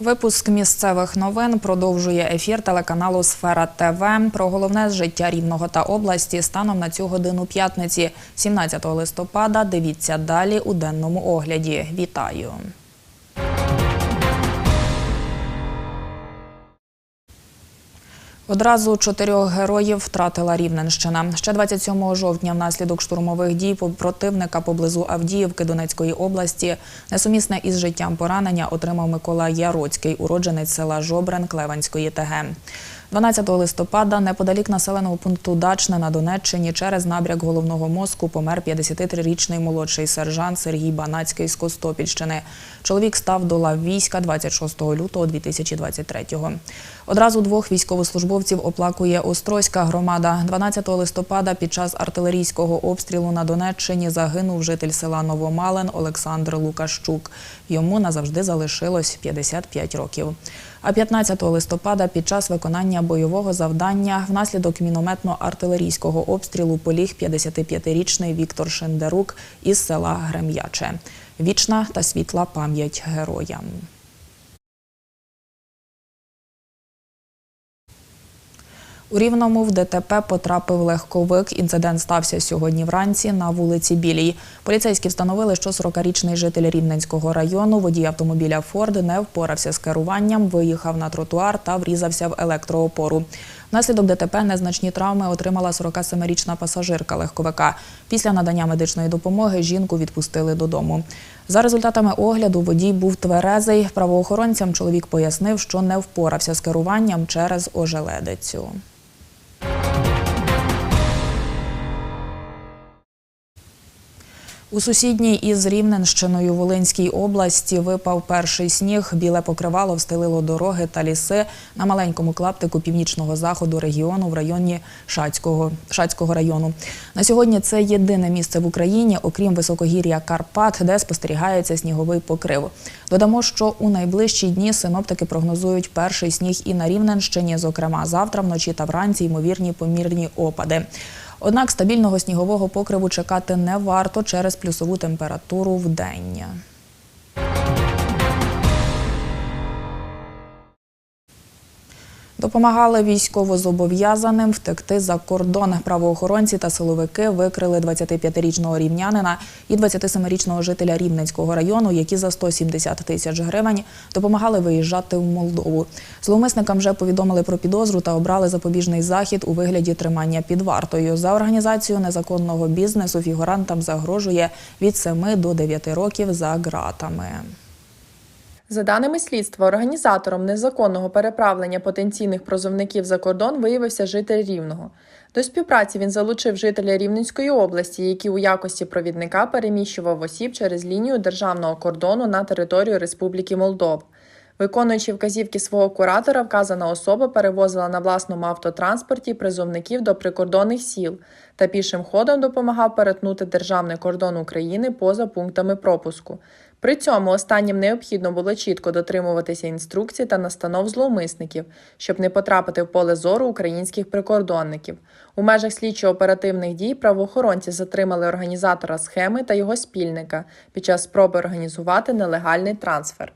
Випуск місцевих новин продовжує ефір телеканалу Сфера ТВ. Про головне з життя Рівного та області станом на цю годину п'ятниці, 17 листопада. Дивіться далі у денному огляді. Вітаю. Одразу чотирьох героїв втратила Рівненщина. Ще 27 жовтня внаслідок штурмових дій противника поблизу Авдіївки Донецької області несумісне із життям поранення отримав Микола Яроцький, уродженець села Жобрен Клеванської ТГ. 12 листопада неподалік населеного пункту Дачне на Донеччині через набряк головного мозку помер 53-річний молодший сержант Сергій Банацький з Костопільщини. Чоловік став до лав війська 26 лютого 2023-го. Одразу двох військовослужбовців оплакує Острозька громада. 12 листопада під час артилерійського обстрілу на Донеччині загинув житель села Новомалин Олександр Лукащук. Йому назавжди залишилось 55 років. А 15 листопада під час виконання бойового завдання внаслідок мінометно-артилерійського обстрілу поліг 55-річний Віктор Шендерук із села Грем'яче. Вічна та світла пам'ять героям. У Рівному в ДТП потрапив легковик. Інцидент стався сьогодні вранці на вулиці Білій. Поліцейські встановили, що 40-річний житель Рівненського району, водій автомобіля Форд, не впорався з керуванням, виїхав на тротуар та врізався в електроопору. Внаслідок ДТП незначні травми отримала 47-річна пасажирка легковика. Після надання медичної допомоги жінку відпустили додому. За результатами огляду водій був тверезий. Правоохоронцям чоловік пояснив, що не впорався з керуванням через ожеледицю. У сусідній із Рівненщиною Волинській області випав перший сніг. Біле покривало встелило дороги та ліси на маленькому клаптику північного заходу регіону в районі Шацького, Шацького району. На сьогодні це єдине місце в Україні, окрім високогір'я Карпат, де спостерігається сніговий покрив. Додамо, що у найближчі дні синоптики прогнозують перший сніг і на Рівненщині, зокрема завтра вночі та вранці ймовірні помірні опади. Однак стабільного снігового покриву чекати не варто через плюсову температуру в день. Допомагали військовозобов'язаним втекти за кордон. Правоохоронці та силовики викрили 25-річного рівнянина і 27-річного жителя Рівненського району, які за 170 тисяч гривень допомагали виїжджати в Молдову. Зловмисникам вже повідомили про підозру та обрали запобіжний захід у вигляді тримання під вартою. За організацію незаконного бізнесу фігурантам загрожує від 7 до 9 років за ґратами. За даними слідства, організатором незаконного переправлення потенційних прозовників за кордон виявився житель Рівного. До співпраці він залучив жителя Рівненської області, який у якості провідника переміщував осіб через лінію державного кордону на територію Республіки Молдова. Виконуючи вказівки свого куратора, вказана особа перевозила на власному автотранспорті призовників до прикордонних сіл та пішим ходом допомагав перетнути державний кордон України поза пунктами пропуску. При цьому останнім необхідно було чітко дотримуватися інструкцій та настанов зловмисників, щоб не потрапити в поле зору українських прикордонників. У межах слідчо-оперативних дій правоохоронці затримали організатора схеми та його спільника під час спроби організувати нелегальний трансфер.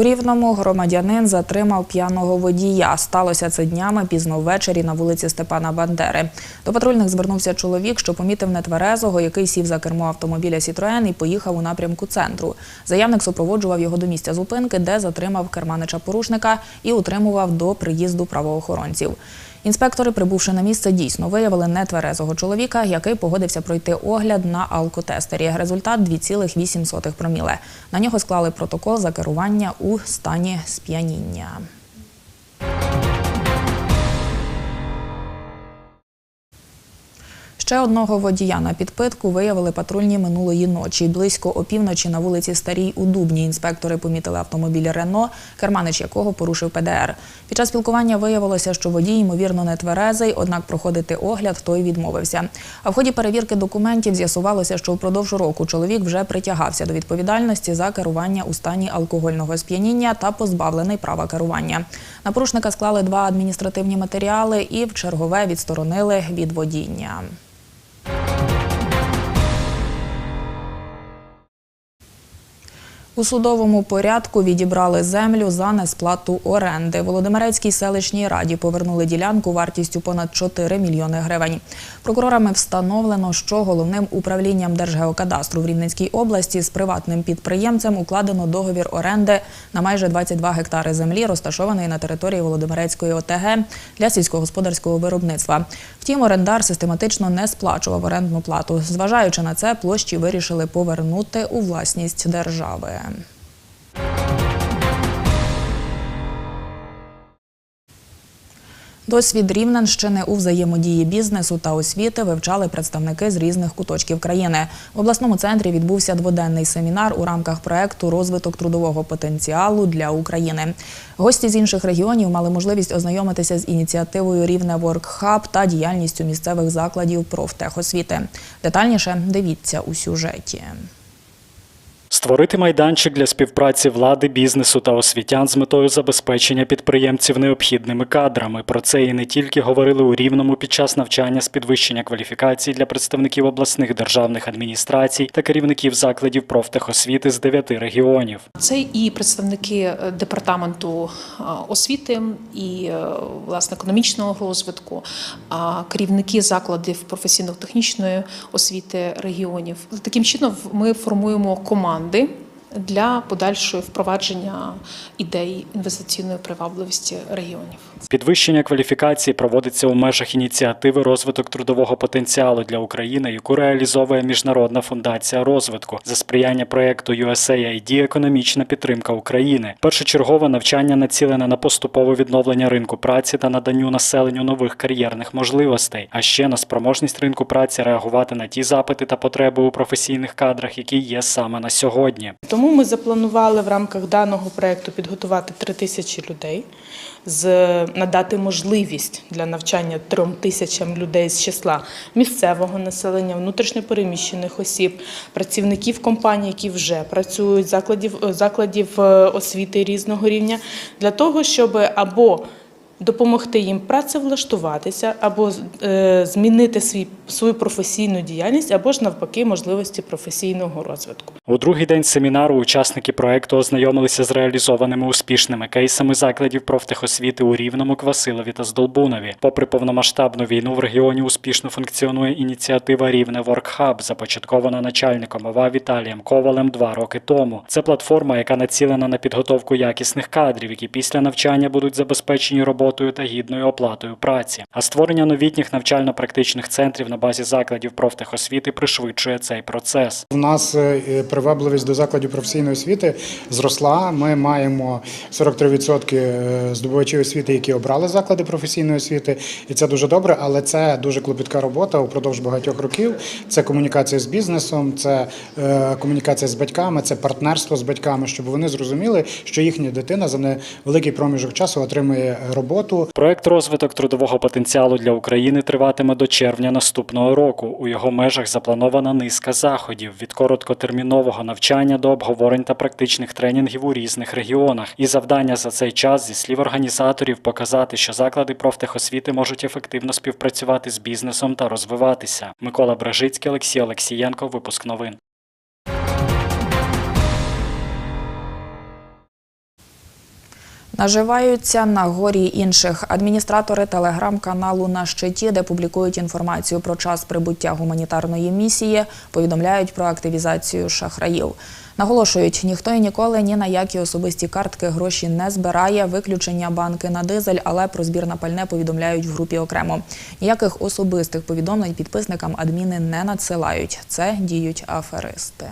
У Рівному громадянин затримав п'яного водія. Сталося це днями пізно ввечері на вулиці Степана Бандери. До патрульних звернувся чоловік, що помітив нетверезого, який сів за кермо автомобіля Сітроен і поїхав у напрямку центру. Заявник супроводжував його до місця зупинки, де затримав керманича порушника і утримував до приїзду правоохоронців. Інспектори, прибувши на місце, дійсно виявили нетверезого чоловіка, який погодився пройти огляд на алкотестері. Результат 2,8 проміле. На нього склали протокол за керування у стані сп'яніння. Ще одного водія на підпитку виявили патрульні минулої ночі. Близько опівночі на вулиці Старій у Дубні інспектори помітили автомобіль Рено, керманич якого порушив ПДР. Під час спілкування виявилося, що водій, ймовірно, не тверезий, однак проходити огляд той відмовився. А в ході перевірки документів з'ясувалося, що впродовж року чоловік вже притягався до відповідальності за керування у стані алкогольного сп'яніння та позбавлений права керування. На порушника склали два адміністративні матеріали і в чергове відсторонили від водіння. У судовому порядку відібрали землю за несплату оренди. Володимирецькій селищній раді повернули ділянку вартістю понад 4 мільйони гривень. Прокурорами встановлено, що головним управлінням Держгеокадастру в Рівненській області з приватним підприємцем укладено договір оренди на майже 22 гектари землі, розташованої на території Володимирецької ОТГ для сільськогосподарського виробництва. Втім, орендар систематично не сплачував орендну плату. Зважаючи на це, площі вирішили повернути у власність держави. Досвід Рівненщини у взаємодії бізнесу та освіти вивчали представники з різних куточків країни. В обласному центрі відбувся дводенний семінар у рамках проекту Розвиток трудового потенціалу для України. Гості з інших регіонів мали можливість ознайомитися з ініціативою Рівне Воркхаб та діяльністю місцевих закладів профтехосвіти. Детальніше дивіться у сюжеті. Створити майданчик для співпраці влади, бізнесу та освітян з метою забезпечення підприємців необхідними кадрами. Про це і не тільки говорили у Рівному під час навчання з підвищення кваліфікації для представників обласних державних адміністрацій та керівників закладів профтехосвіти з дев'яти регіонів. Це і представники е, департаменту е, освіти і е, власне економічного розвитку, керівники закладів професійно-технічної освіти регіонів. Таким чином ми формуємо команди для подальшого впровадження ідей інвестиційної привабливості регіонів. Підвищення кваліфікації проводиться у межах ініціативи розвиток трудового потенціалу для України, яку реалізовує Міжнародна фундація розвитку за сприяння проекту USAID «Економічна підтримка України. Першочергове навчання націлене на поступове відновлення ринку праці та наданню населенню нових кар'єрних можливостей, а ще на спроможність ринку праці реагувати на ті запити та потреби у професійних кадрах, які є саме на сьогодні. Тому ми запланували в рамках даного проекту підготувати 3 тисячі людей, надати можливість для навчання трьом тисячам людей з числа місцевого населення, внутрішньопереміщених осіб, працівників компаній, які вже працюють, закладів, закладів е, освіти різного рівня, для того, щоб або допомогти їм працевлаштуватися або е, змінити свій, свою професійну діяльність, або ж навпаки можливості професійного розвитку. У другий день семінару учасники проекту ознайомилися з реалізованими успішними кейсами закладів профтехосвіти у Рівному, Квасилові та Здолбунові. Попри повномасштабну війну в регіоні успішно функціонує ініціатива Рівне Воркхаб, започаткована начальником ОВА Віталієм Ковалем два роки тому. Це платформа, яка націлена на підготовку якісних кадрів, які після навчання будуть забезпечені роботою та гідною оплатою праці. А створення новітніх навчально-практичних центрів на базі закладів профтехосвіти пришвидшує цей процес. У нас е, привабливість до закладів професійної освіти зросла. Ми маємо 43% е, здобувачів освіти, які обрали заклади професійної освіти, і це дуже добре. Але це дуже клопітка робота упродовж багатьох років. Це комунікація з бізнесом, це е, комунікація з батьками, це партнерство з батьками, щоб вони зрозуміли, що їхня дитина за невеликий проміжок часу отримує роботу. Проект розвиток трудового потенціалу для України триватиме до червня наступного року. У його межах запланована низка заходів від короткотермінового навчання до обговорень та практичних тренінгів у різних регіонах. І завдання за цей час, зі слів організаторів, показати, що заклади профтехосвіти можуть ефективно співпрацювати з бізнесом та розвиватися. Микола Бражицький, Олексій Олексієнко. Випуск новин. Наживаються на горі інших адміністратори телеграм-каналу на щиті, де публікують інформацію про час прибуття гуманітарної місії, повідомляють про активізацію шахраїв. Наголошують, ніхто і ніколи ні на які особисті картки гроші не збирає. Виключення банки на дизель, але про збір на пальне повідомляють в групі окремо. Ніяких особистих повідомлень підписникам адміни не надсилають. Це діють аферисти.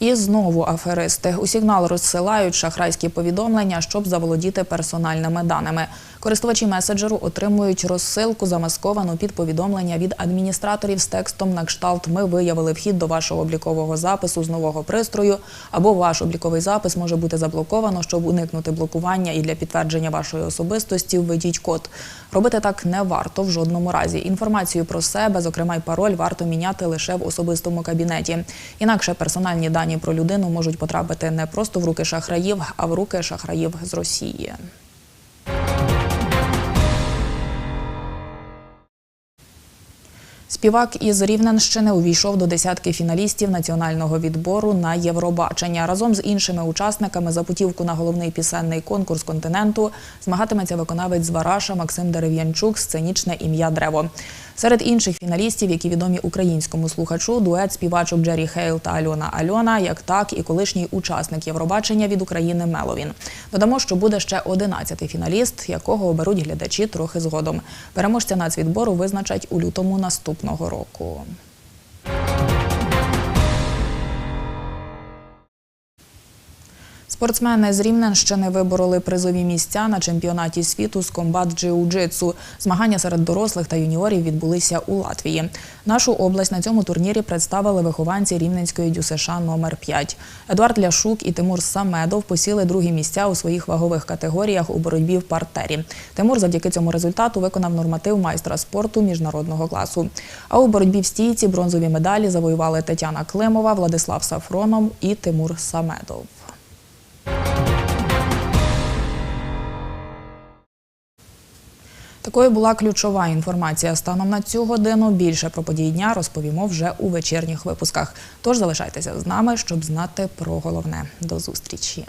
І знову аферисти у сигнал розсилають шахрайські повідомлення, щоб заволодіти персональними даними. Користувачі меседжеру отримують розсилку, замасковану під повідомлення від адміністраторів з текстом на кшталт Ми виявили вхід до вашого облікового запису з нового пристрою, або ваш обліковий запис може бути заблоковано, щоб уникнути блокування і для підтвердження вашої особистості введіть код. Робити так не варто в жодному разі. Інформацію про себе, зокрема й пароль, варто міняти лише в особистому кабінеті. Інакше персональні дані про людину можуть потрапити не просто в руки шахраїв, а в руки шахраїв з Росії. Співак із Рівненщини увійшов до десятки фіналістів національного відбору на Євробачення. Разом з іншими учасниками за путівку на головний пісенний конкурс континенту змагатиметься виконавець з Вараша Максим Дерев'янчук, сценічне ім'я Древо. Серед інших фіналістів, які відомі українському слухачу, дует співачок Джері Хейл та Альона Альона, як так і колишній учасник Євробачення від України Меловін. Додамо, що буде ще 11-й фіналіст, якого оберуть глядачі трохи згодом. Переможця нацвідбору визначать у лютому наступного року. Спортсмени з Рівненщини вибороли призові місця на чемпіонаті світу з комбат джиу-джитсу. Змагання серед дорослих та юніорів відбулися у Латвії. Нашу область на цьому турнірі представили вихованці Рівненської ДЮСШ номер 5 Едуард Ляшук і Тимур Самедов посіли другі місця у своїх вагових категоріях у боротьбі в партері. Тимур завдяки цьому результату виконав норматив майстра спорту міжнародного класу. А у боротьбі в стійці бронзові медалі завоювали Тетяна Климова, Владислав Сафронов і Тимур Самедов. Такою була ключова інформація. Станом на цю годину більше про події дня розповімо вже у вечірніх випусках. Тож залишайтеся з нами, щоб знати про головне. До зустрічі.